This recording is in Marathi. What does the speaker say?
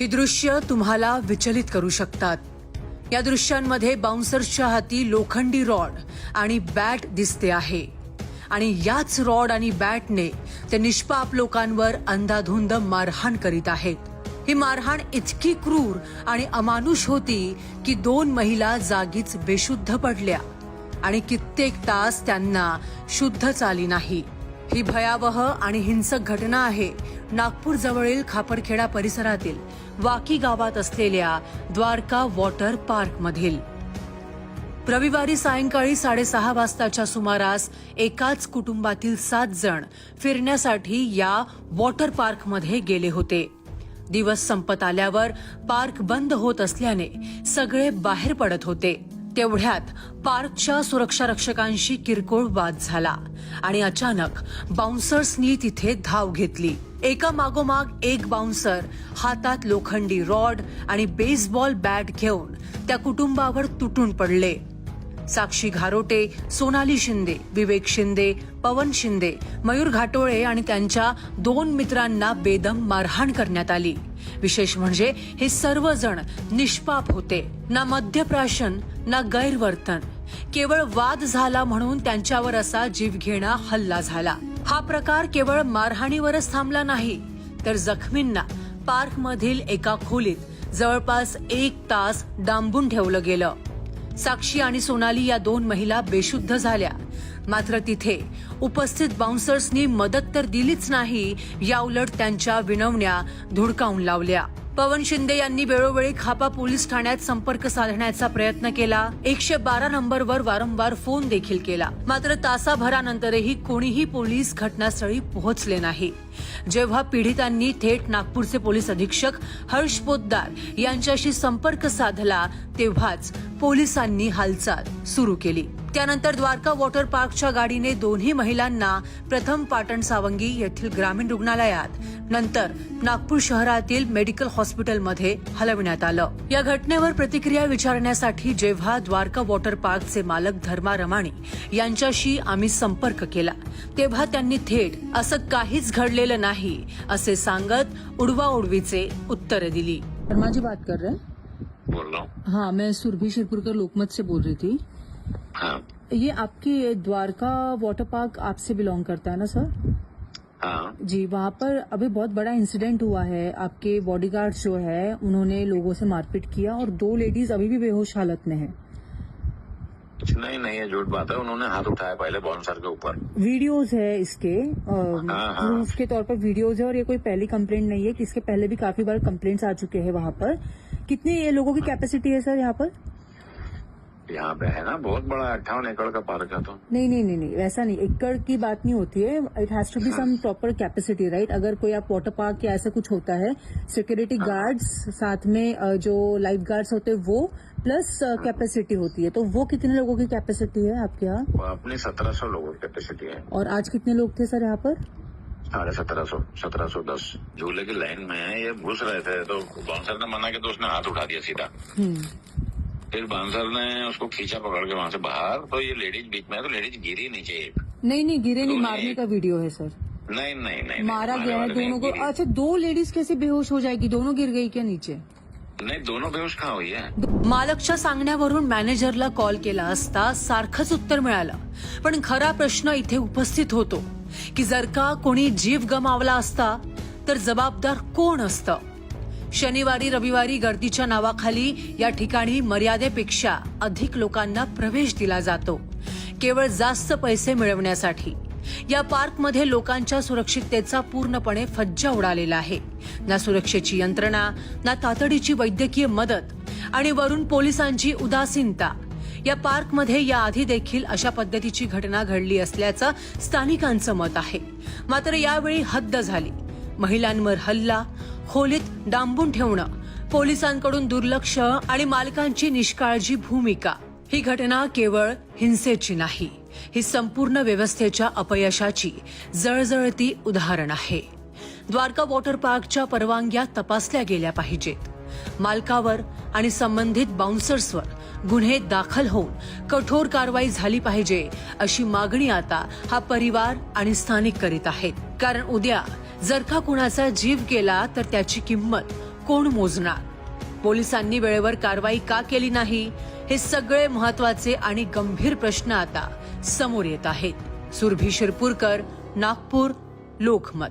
ही दृश्य तुम्हाला विचलित करू शकतात. या दृश्यांमध्ये बाउन्सर्सच्या हाती लोखंडी रॉड आणि बॅट दिसते आहे. आणि याच रॉड आणि बॅटने ते निष्पाप लोकांवर अंधाधुंद मारहाण करीत आहेत. ही मारहाण इतकी क्रूर आणि अमानुष होती की दोन महिला जागीच बेशुद्ध पडल्या आणि कित्येक तास त्यांना शुद्ध चाली नाही. ही भयावह आणि हिंसक घटना आहे. नागपूर जवळील खापरखेडा परिसरातील वाकी गावात असलेल्या द्वारका वॉटर पार्क मधील रविवारी सायंकाळी साडेसहा वाजताच्या सुमारास एकाच कुटुंबातील सात जण फिरण्यासाठी या वॉटर पार्कमध्ये गेले होते. दिवस संपत आल्यावर पार्क बंद होत असल्याने सगळे बाहेर पडत होते. तेवढ्यात पार्कच्या सुरक्षा रक्षकांशी किरकोळ वाद झाला आणि अचानक बाउन्सर्सनी तिथे धाव घेतली. एका मागोमाग एक बाउन्सर हातात लोखंडी रॉड आणि बेसबॉल बॅट घेऊन त्या कुटुंबावर तुटून पडले. साक्षी घारोटे सोनाली शिंदे विवेक शिंदे पवन शिंदे मयूर घाटोळे आणि त्यांच्या दोन मित्रांना बेदम मारहाण करण्यात आली. विशेष म्हणजे हे सर्वजण निष्पाप होते. ना मद्यप्राशन ना गैरवर्तन. केवळ वाद झाला म्हणून त्यांच्यावर असा जीवघेणा हल्ला झाला. हा प्रकार केवळ मारहाणीवरच थांबला नाही तर जखमींना पार्कमधील एका खोलीत जवळपास एक तास डांबून ठेवलं गेलं. साक्षी आणि सोनाली या दोन महिला बेशुद्ध झाल्या. मात्र तिथे उपस्थित बाउन्सर्सनी मदत तर दिलीच नाही याउलट त्यांच्या विनवण्या धुडकावून लावल्या. पवन शिंदे यांनी वेळोवेळी खापा पोलीस ठाण्यात संपर्क साधण्याचा प्रयत्न केला. एकशे बारा नंबरवर वारंवार फोन देखील केला. मात्र तासाभरानंतरही कोणीही पोलीस घटनास्थळी पोहोचले नाही. जेव्हा पीडितांनी थेट नागपूरचे पोलीस अधीक्षक हर्ष पोद्दार यांच्याशी संपर्क साधला तेव्हाच पोलिसांनी हालचाल सुरू केली. त्यानंतर द्वारका वॉटर पार्कच्या गाडीने दोन्ही महिलांना प्रथम पाटण सावंगी येथील ग्रामीण रुग्णालयात नंतर नागपूर शहरातील मेडिकल हॉस्पिटलमध्ये हलविण्यात आलं. या घटनेवर प्रतिक्रिया विचारण्यासाठी जेव्हा द्वारका वॉटर पार्कचे मालक धर्मा रमाणी यांच्याशी आम्ही संपर्क केला तेव्हा त्यांनी थेट असं काहीच घडलेलं नाही असे सांगत उडवाउडवीचे उत्तरे दिली. शर्मा जी बात कर रहे हैं बोल रहा हूँ हाँ मैं सुरभि शिरपुरकर लोकमत से बोल रही थी. हाँ. ये आपकी द्वारका वाटर पार्क आपसे बिलोंग करता है ना सर हाँ. जी वहाँ पर अभी बहुत बड़ा इंसिडेंट हुआ है। आपके बॉडीगार्ड्स जो है उन्होंने लोगों से मारपीट किया और दो लेडीज़ अभी भी बेहोश हालत में है। नहीं नहीं है झूठ बात है उन्होंने हाथ उठाया पहले बॉन्सर के ऊपर। वीडियोज़ है इसके हाँ, हाँ। प्रूफ के तौर पर वीडियोज़ है और ये कोई पहली कंप्लेंट नहीं है कि इसके पहले भी काफ़ी बार कंप्लेंट्स आ चुके हैं वहाँ पर। कितने ये लोगों की कैपेसिटी है सर यहाँ पर? यहाँ पे है ना? बहुत बड़ा अट्ठावन एकड़ का पार्क है तो। नहीं नहीं नहीं नहीं वैसा नहीं। एकड़ की बात नहीं होती है। It has to be some proper capacity right अगर कोई आप वाटर पार्क या ऐसा कुछ होता है सिक्योरिटी गार्ड्स साथ में जो लाइफ गार्ड्स होते हैं वो प्लस कैपेसिटी होती है। तो वो कितने लोगों की कैपेसिटी है आपके यहाँ? अपने सत्रह सौ लोगों की कैपेसिटी है। और आज कितने लोग थे सर यहाँ पर? साढ़े सत्रह सौ सत्रह सौ दस। झूले की लाइन में है ये घुस रहे थे तो बाउंसर ने मना किया तो उसने हाथ उठा दिया सीधा। हम्म, फिर बाउंसर ने उसको खींचा पकड़ के वहां से बाहर तो ये लेडीज बीच में है तो लेडीज गिरी नीचे एक। नहीं नहीं गिरे नहीं दोनों मारने का वीडियो है सर नहीं नहीं नहीं मारा नहीं, गया है दोनों को। अच्छा दो लेडीज कैसे बेहोश हो जाएगी? दोनों गिर गई क्या नीचे? नहीं दोनों बेहोश कहाँ हुई है? मालकच्या सांगण्यावरून मॅनेजरला कॉल केला असता सारखंच उत्तर मिळालं. पण खरा प्रश्न इथे उपस्थित होतो की जर का कोणी जीव गमावला असता तर जबाबदार कोण असतं? शनिवारी रविवारी गर्दीच्या नावाखाली या ठिकाणी मर्यादेपेक्षा अधिक लोकांना प्रवेश दिला जातो. केवळ जास्त पैसे मिळवण्यासाठी. या पार्कमध्ये लोकांच्या सुरक्षिततेचा पूर्णपणे फज्जा उडालेला आहे. ना सुरक्षेची यंत्रणा ना तातडीची वैद्यकीय मदत आणि वरून पोलिसांची उदासीनता. या पार्कमध्ये याआधी देखील अशा पद्धतीची घटना घडली असल्याचं स्थानिकांचं मत आहे. मात्र यावेळी हद्द झाली. महिलांवर हल्ला खोलीत डांबून ठेवणं पोलिसांकडून दुर्लक्ष आणि मालकांची निष्काळजी भूमिका. ही घटना केवळ हिंसेची नाही ही संपूर्ण व्यवस्थेच्या अपयशाची जळजळती उदाहरण आहे. द्वारका वॉटर पार्कच्या परवानग्या तपासल्या गेल्या पाहिजेत. मालकावर आणि संबंधित बाउन्सर्सवर गुन्हे दाखल होऊन कठोर कारवाई झाली पाहिजे अशी मागणी आता हा परिवार आणि स्थानिक करीत आहेत. कारण उद्या जर का कुणाचा जीव गेला तर त्याची किंमत कोण मोजणार? पोलिसांनी वेळेवर कारवाई का केली नाही? हे सगळे महत्त्वाचे आणि गंभीर प्रश्न आता समोर येत आहेत. सुरभी शिरपूरकर नागपूर लोकमत.